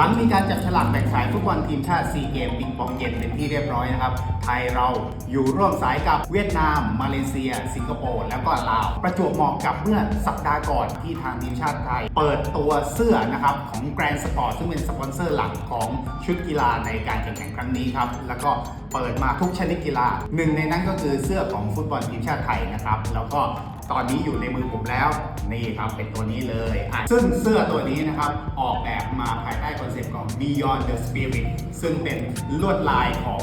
หลังมีการจับฉลากแบ่งสายฟุตบอลทีมชาติซีเกมปิงปองเย็นเป็นที่เรียบร้อยนะครับ ไทยเราอยู่ร่วมสายกับเวียดนาม มาเลเซีย สิงคโปร์แล้วก็ลาว ประจวบเหมาะกับเมื่อสัปดาห์ก่อนที่ทางทีมชาติไทย เปิดตัวเสื้อนะครับของแกรนด์สปอร์ตซึ่งเป็นสปอนเซอร์หลักของชุดกีฬาในการแข่งขันครั้งนี้ครับแล้วก็เปิดมาทุกชนิดกีฬาหนึ่งในนั้นก็คือเสื้อของฟุตบอลทีมชาติไทยนะครับแล้วก็ ตอนนี้อยู่ในมือผมแล้ว นี่ครับเป็นตัวนี้เลยซึ่งเสื้อตัวนี้นะครับ ออกแบบมาภายใต้คอนเซ็ปต์ของ Beyond the Spirit ซึ่งเป็นลวดลายของ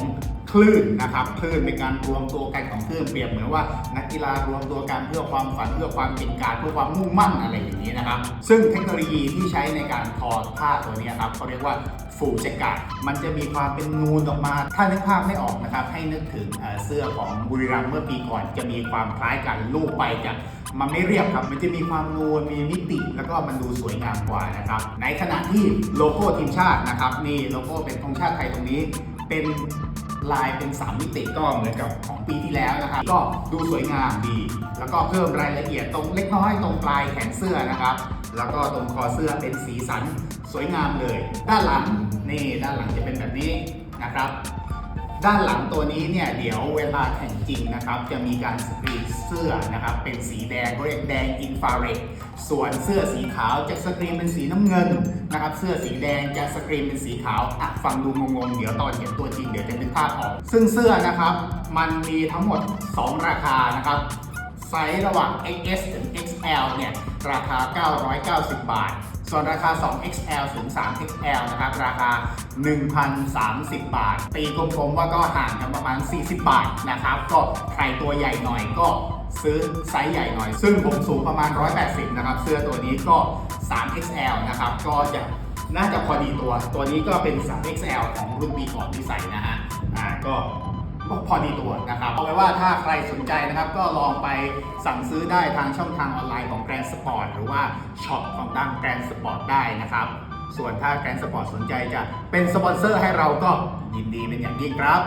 คลื่นนะครับคลื่นเป็นการรวมตัวกันของคลื่นเปรียบเหมือนว่านักกีฬารวมตัวกันเพื่อความฝันเพื่อความเก่งกาจเพื่อความมุ่งมั่นอะไรอย่างนี้นะครับ ซึ่งเทคโนโลยีที่ใช้ในการทอผ้าตัวนี้ครับเขาเรียกว่า ฟูเจกะมันจะมีความเป็นนูนออกมา ถ้านึกภาพไม่ออกนะครับ ให้นึกถึงเอ่อเสื้อของบุรีรัมย์เมื่อปีก่อน จะมีความคล้ายกันลูกไปจะมันไม่เรียบครับ มันจะมีความนูน มีมิติ แล้วก็มันดูสวยงามกว่านะครับ ในขณะที่โลโก้ทีมชาตินะครับ นี่โลโก้เป็นธงชาติไทยตรงนี้ เป็นลายเป็น 3 มิติก็เหมือนกับของปีที่แล้วนะครับ ก็ดูสวยงามดี แล้วก็เพิ่มรายละเอียดตรงเล็กน้อยตรงปลายแขนเสื้อนะครับ แล้วก็ตรงคอเสื้อเป็นสีสันสวยงามเลย ด้านหลังนี่ด้านหลังจะเป็นแบบนี้นะครับ ด้านหลังตัวนี้เนี่ยเดี๋ยวเวลาแข่งจริงนะครับ จะมีการสกรีนเสื้อนะครับเป็นสีแดงเขาเรียกแดงอินฟราเรดส่วนเสื้อสีขาวจะสกรีนเป็นสีน้ำเงินนะครับ เสื้อสีแดงจะสกรีนเป็นสีขาวอะฟังดูงงๆเดี๋ยวตอนเห็นตัวจริงเดี๋ยวจะนึกภาพออก ซึ่งเสื้อนะครับมันมีทั้งหมด 2 ราคานะครับ ไซส์ระหว่าง XS ถึง XL เนี่ย ราคา 990 บาท ส่วนราคา 2XL ถึง 3XL นะครับ ราคา 1,030 บาท ตีกลมๆว่าก็ห่างกันประมาณ 40 บาทนะครับ ก็ใครตัวใหญ่หน่อยก็ซื้อไซส์ใหญ่หน่อย ซึ่งผมสูงประมาณ 180 นะครับ เสื้อตัวนี้ก็ 3XL นะครับ ก็จะน่าจะพอดีตัว ตัวนี้ก็เป็น 3XL ของรุ่นปีก่อนที่ใส่นะฮะ อ่า ก็ก็ พอดีตัวนะครับ เอาไว้ว่าถ้าใครสนใจนะครับ ก็ลองไปสั่งซื้อได้ทางช่องทางออนไลน์ของแกรนสปอร์ตหรือว่าช็อปของทางแกรนสปอร์ตได้นะครับ ส่วนถ้าแกรนสปอร์ตสนใจจะเป็นสปอนเซอร์ให้เราก็ยินดีเป็นอย่างยิ่งครับ